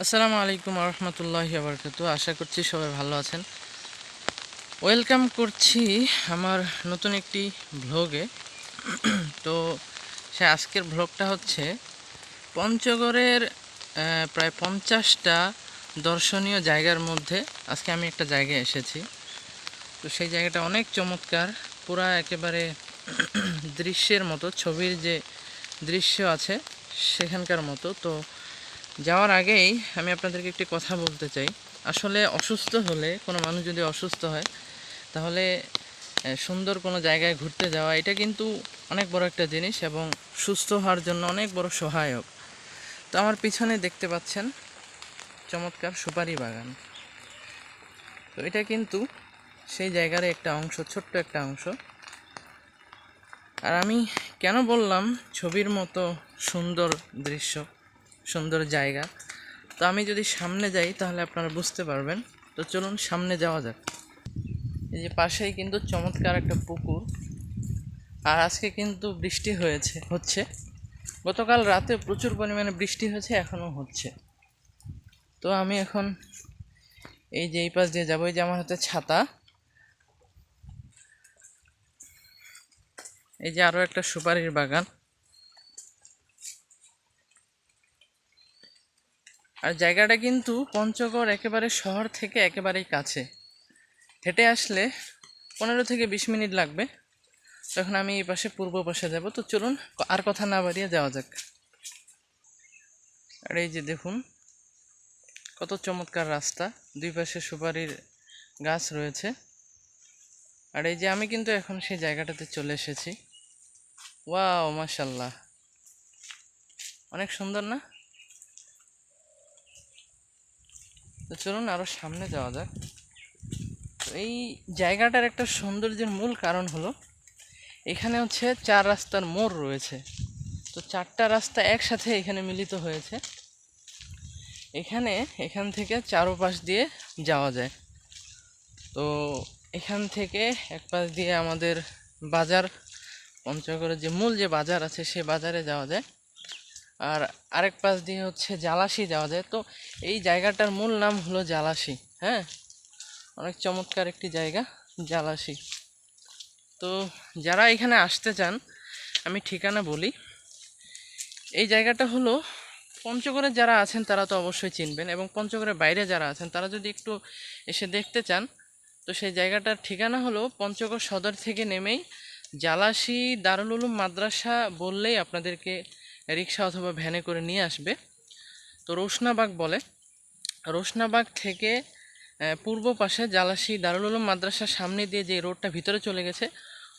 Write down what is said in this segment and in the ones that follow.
আসসালামু আলাইকুম রহমতুল্লাহ আবরকাত আশা করছি সবাই ভালো আছেন। ওয়েলকাম করছি আমার নতুন একটি ভ্লগে তো সে আজকের ভ্লগটা হচ্ছে পঞ্চগড়ের প্রায় পঞ্চাশটা দর্শনীয় জায়গার মধ্যে আজকে আমি একটা জায়গায় এসেছি। তো সেই জায়গাটা অনেক চমৎকার, পুরা একেবারে দৃশ্যের মতো, ছবির যে দৃশ্য আছে সেখানকার মতো। তো যাওয়ার আগেই আমি আপনাদেরকে একটি কথা বলতে চাই। আসলে অসুস্থ হলে, কোনো মানুষ যদি অসুস্থ হয়, তাহলে সুন্দর কোনো জায়গায় ঘুরতে যাওয়া, এটা কিন্তু অনেক বড় একটা জিনিস এবং সুস্থ হওয়ার জন্য অনেক বড় সহায়ক। তো আমার পিছনে দেখতে পাচ্ছেন চমৎকার সুপারি বাগান। তো এটা কিন্তু সেই জায়গার একটা অংশ, ছোট্ট একটা অংশ। আর আমি কেন বললাম ছবির মতো সুন্দর দৃশ্য? সুন্দর জায়গা। তো আমি যদি সামনে যাই, তাহলে আপনারা বুঝতে পারবেন। তো চলুন সামনে যাওয়া যাক। এই যে পাশেই কিন্তু চমৎকার একটা পুকুর। আর আজকে কিন্তু বৃষ্টি হয়েছে, হচ্ছে। গতকাল রাতে প্রচুর পরিমাণে বৃষ্টি হয়েছে, এখনও হচ্ছে। তো আমি এখন এই যে এই পাশ দিয়ে যাব, এই যে আমার হাতে ছাতা। এই যে আরও একটা সুপারির বাগান। আর জায়গাটা কিন্তু পঞ্চগড় একেবারে শহর থেকে একেবারেই কাছে। হেঁটে আসলে পনেরো থেকে বিশ মিনিট লাগবে। তখন আমি এই পাশে পূর্ব পাশে যাব। তো চলুন, আর কথা না বাড়িয়ে যাওয়া যাক। আর এই যে দেখুন, কত চমৎকার রাস্তা। দুই পাশে সুপারির গাছ রয়েছে। আর এই যে আমি কিন্তু এখন সেই জায়গাটাতে চলে এসেছি। ওয়া ওয়াও, মাশাল্লাহ। অনেক সুন্দর না? তো চলুন আরও সামনে যাওয়া যাক। তো এই জায়গাটার একটা সৌন্দর্যের মূল কারণ হলো, এখানে হচ্ছে চার রাস্তার মোড় রয়েছে। তো চারটা রাস্তা একসাথে এখানে মিলিত হয়েছে। এখানে এখান থেকে চারোপাশ দিয়ে যাওয়া যায়। তো এখান থেকে এক পাশ দিয়ে আমাদের বাজার, পঞ্চগড়ের যে মূল যে বাজার আছে, সে বাজারে যাওয়া যায়। আর আরেক পাশ দিয়ে হচ্ছে জালাসি যাওয়া যায়। তো এই জায়গাটার মূল নাম হলো জালাসি হ্যাঁ? অনেক চমৎকার একটি জায়গা জালাসি তো যারা এখানে আসতে চান, আমি ঠিকানা বলি। এই জায়গাটা হলো পঞ্চগড়ের যারা আছেন, তারা তো অবশ্যই চিনবেন এবং পঞ্চগড়ের বাইরে যারা আছেন, তারা যদি একটু এসে দেখতে চান, তো সেই জায়গাটার ঠিকানা হলো পঞ্চগড় সদর থেকে নেমেই জালাসি দারুল উলুম মাদ্রাসা বললেই আপনাদেরকে রিক্সা অথবা ভ্যানে করে নিয়ে আসবে। তো রোশনাবাগ বলে, রোশনাবাগ থেকে পূর্ব পাশে জালাশি দারুল উলুম মাদ্রাসার সামনে দিয়ে যে রোডটা ভিতরে চলে গেছে,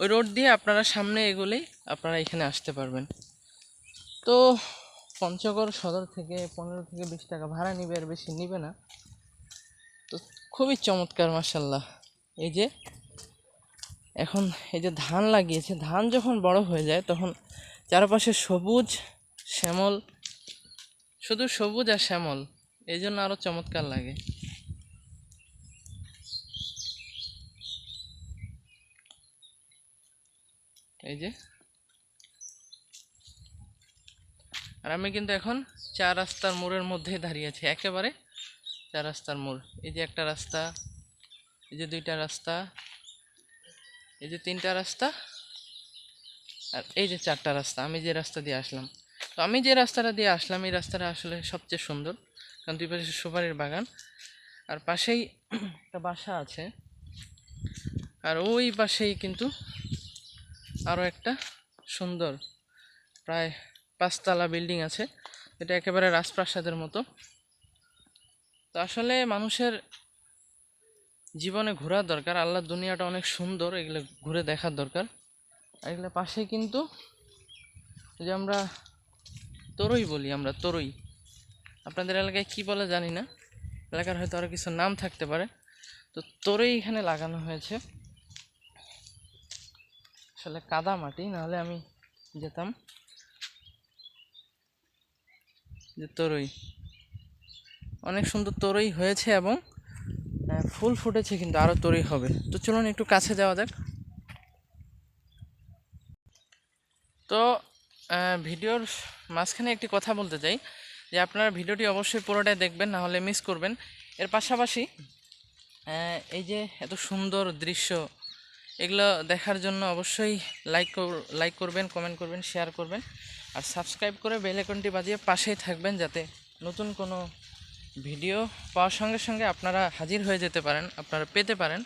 ওই রোড দিয়ে আপনারা সামনে এগোলেই আপনারা এখানে আসতে পারবেন। তো পঞ্চগড় সদর থেকে পনেরো থেকে বিশ টাকা ভাড়া নিবে আর বেশি নিবে না। তো খুবই চমৎকার মাসাল্লাহ এই যে, এখন এই যে ধান লাগিয়েছে, ধান যখন বড় হয়ে যায়, তখন চারপাশে সবুজ শ্যামল। শুধু সবুজ আর শ্যামল, এই জন্য আরও চমৎকার লাগে। এই যে। আর আমি কিন্তু এখন চার রাস্তার মোড়ের মধ্যে দাঁড়িয়ে আছি, একেবারে চার রাস্তার মোড়। এই যে একটা রাস্তা, এই যে দুইটা রাস্তা, এই যে তিনটা রাস্তা, আর এই যে চারটা রাস্তা, আমি যে রাস্তা দিয়ে আসলাম। তো আমি যে রাস্তাটা দিয়ে আসলাম, এই রাস্তাটা আসলে সবচেয়ে সুন্দর। কারণ দুই পাশে সুপারির বাগান। আর পাশেই একটা বাসা আছে। আর ওই পাশেই কিন্তু আরও একটা সুন্দর, প্রায় পাঁচতলা বিল্ডিং আছে। এটা একেবারে রাজপ্রাসাদের মতো। তো আসলে মানুষের জীবনে ঘোরার দরকার। আল্লাহ দুনিয়াটা অনেক সুন্দর, এগুলো ঘুরে দেখার দরকার। আর এগুলো পাশে কিন্তু যে আমরা তরই বলি আমরা, তরই। আপনাদের এলাকায় কি বলে জানি না, এলাকার হয়তো আরও কিছু নাম থাকতে পারে। তো তরই এখানে লাগানো হয়েছে। আসলে কাদা মাটি, নাহলে আমি যেতাম যে তরই। অনেক সুন্দর তরই হয়েছে এবং ফুল ফুটেছে কিন্তু আরও তরই হবে। তো চলুন একটু কাছে যাওয়া যাক। তো ভিডিওর মাঝখানে একটি কথা বলতে চাই, যে আপনারা ভিডিওটি অবশ্যই পুরোটাই দেখবেন, না হলে মিস করবেন। এর পাশাপাশি এই যে এত সুন্দর দৃশ্য, এগুলো দেখার জন্য অবশ্যই লাইক লাইক করবেন কমেন্ট করবেন শেয়ার করবেন। আর সাবস্ক্রাইব করে বেল আইকনটি বাজিয়ে পাশেই থাকবেন, যাতে নতুন কোনো ভিডিও পাওয়ার সঙ্গে সঙ্গে আপনারা হাজির হয়ে যেতে পারেন, আপনারা পেতে পারেন।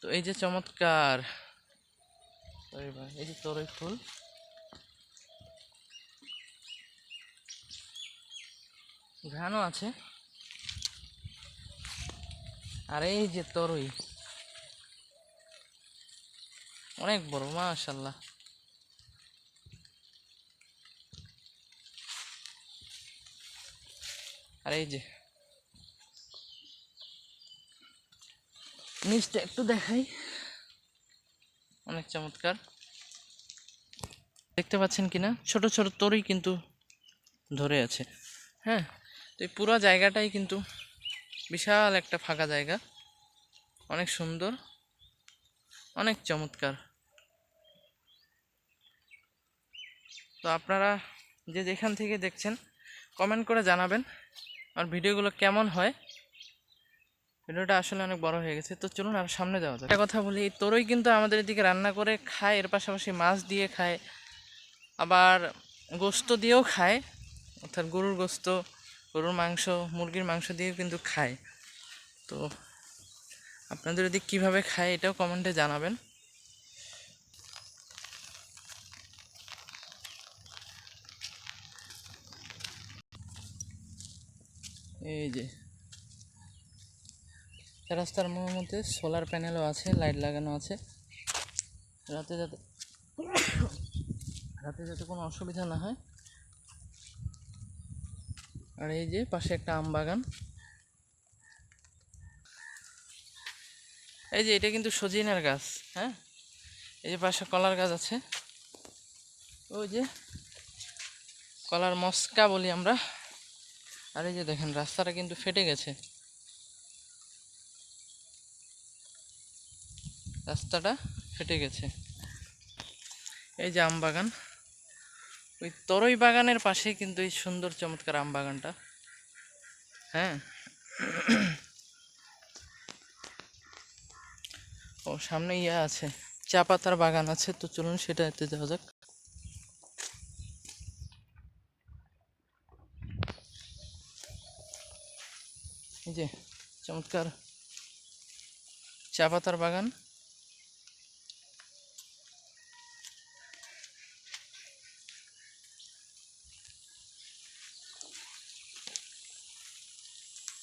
তো এই যে চমৎকার এই যে তরই ফুল। ঘানও আছে। আর এই যে তরই, অনেক বড় মাশাল্লাহ আর এই যে নিচটা একটু দেখাই। অনেক চমৎকার। দেখতে পাচ্ছেন কিনা? ছোট ছোট তরই কিন্তু ধরে আছে। হ্যাঁ তো এই পুরো জায়গাটাই কিন্তু বিশাল একটা ফাঁকা জায়গা। অনেক সুন্দর, অনেক চমৎকার। তো আপনারা যে যেখান থেকে দেখছেন কমেন্ট করে জানাবেন আর ভিডিওগুলো কেমন হয়। ভিডিওটা আসলে অনেক বড় হয়ে গেছে। তো চলুন আর সামনে যাওয়া যাক। একটা কথা বলি, এই তোরই কিন্তু আমাদের এদিকে রান্না করে খায়, এর পাশাপাশি মাছ দিয়ে খায়, আবার গোস্ত দিয়েও খায়, অর্থাৎ গরুর গোস্ত গরুর মাংস, মুরগির মাংস দিয়েও কিন্তু খায়। তো আপনাদের যদি কীভাবে খায় এটাও কমেন্টে জানাবেন। এই যে, রাস্তার মধ্যে সোলার প্যানেলও আছে, লাইট লাগানো আছে। রাতে যাতে রাতে যাতে কোনো অসুবিধা না হয়। আর এই যে পাশে একটা আম বাগান। এই যে এটা কিন্তু সজিনার গাছ হ্যাঁ? এই যে পাশে কলার গাছ আছে। ওই যে কলার মস্কা বলি আমরা। আর এই যে দেখেন, রাস্তাটা কিন্তু ফেটে গেছে। রাস্তাটা ফেটে গেছে। এই যে আম বাগান। ওই তরই বাগানের পাশেই কিন্তু এই সুন্দর চমৎকার আম বাগানটা। হ্যাঁ। ও, সামনে ইয়ে আছে, চা পাতার বাগান আছে, তো চলুন সেটা এতে যাওয়া যাক। এই যে, চমৎকার চা পাতার বাগান।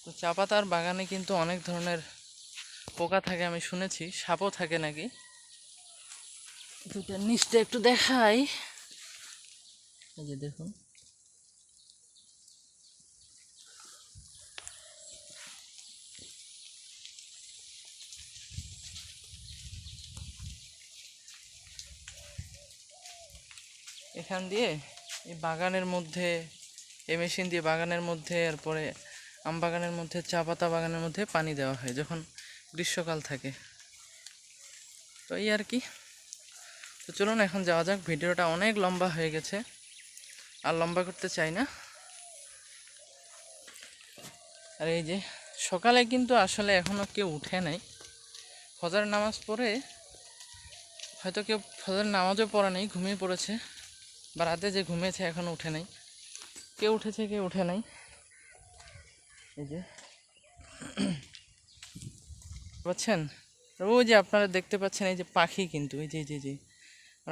তো চা পাতার বাগানে কিন্তু অনেক ধরনের পোকা থাকে আমি শুনেছি, সাপও থাকে নাকি? দুটার নিচটা একটু দেখাই। এই যে দেখুন। এখান দিয়ে এই বাগানের মধ্যে, এই মেশিন দিয়ে বাগানের মধ্যে, এরপরে আম বাগানের মধ্যে, চা পাতা বাগানের মধ্যে পানি দেওয়া হয় যখন গ্রীষ্মকাল থাকে। তো এই আর কি। তো চলুন এখন যাওয়া যাক। ভিডিওটা অনেক লম্বা হয়ে গেছে। আর লম্বা করতে চাই না। আর এই যে, সকালে কিন্তু আসলে এখনও কেউ উঠে নাই। ফজর নামাজ পড়ে হয়তো কেউ ফজর নামাজও পড়া নেই, ঘুমিয়ে পড়েছে। বা রাতে যে ঘুমিয়েছে এখনও উঠে নাই। কেউ উঠেছে কেউ উঠে নাই। এই যে। পাচ্ছেন ওই যে আপনারা দেখতে পাচ্ছেন, এই যে পাখি কিন্তু, এই যে যে যে,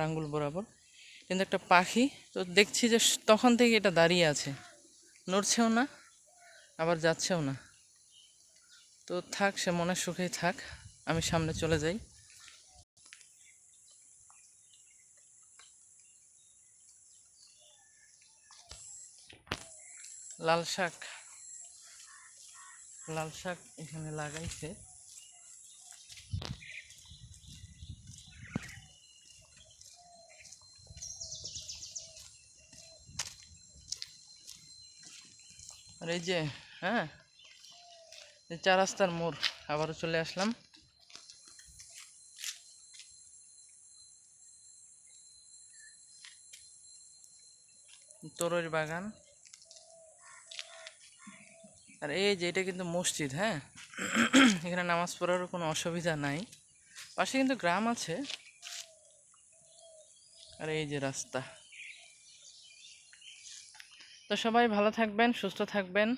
আঙ্গুল বরাবর। কিন্তু একটা পাখি, তো দেখছি যে তখন থেকে এটা দাঁড়িয়ে আছে। নড়ছেও না, আবার যাচ্ছেও না। তো থাক, সে মনের সুখেই থাক, আমি সামনে চলে যাই। লাল শাক। লাল শাক এখানে লাগাইছে। আর এই যে হ্যাঁ এই চার রাস্তার মোড়, আবারও চলে আসলাম। তরুর বাগান। আর এই যে এটা কিন্তু মসজিদ হ্যাঁ? এখানে নামাজ পড়ারও কোনো অসুবিধা নাই। পাশে কিন্তু গ্রাম আছে। আর এই যে রাস্তা। তো সবাই ভালো থাকবেন, সুস্থ থাকবেন।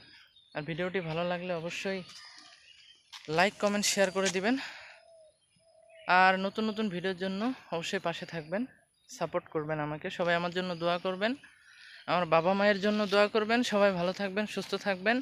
আর ভিডিওটি ভালো লাগলে অবশ্যই লাইক, কমেন্ট, শেয়ার করে দিবেন। আর নতুন নতুন ভিডিওর জন্য অবশ্যই পাশে থাকবেন, সাপোর্ট করবেন আমাকে। সবাই আমার জন্য দোয়া করবেন। আমার বাবা মায়ের জন্য দোয়া করবেন। সবাই ভালো থাকবেন, সুস্থ থাকবেন।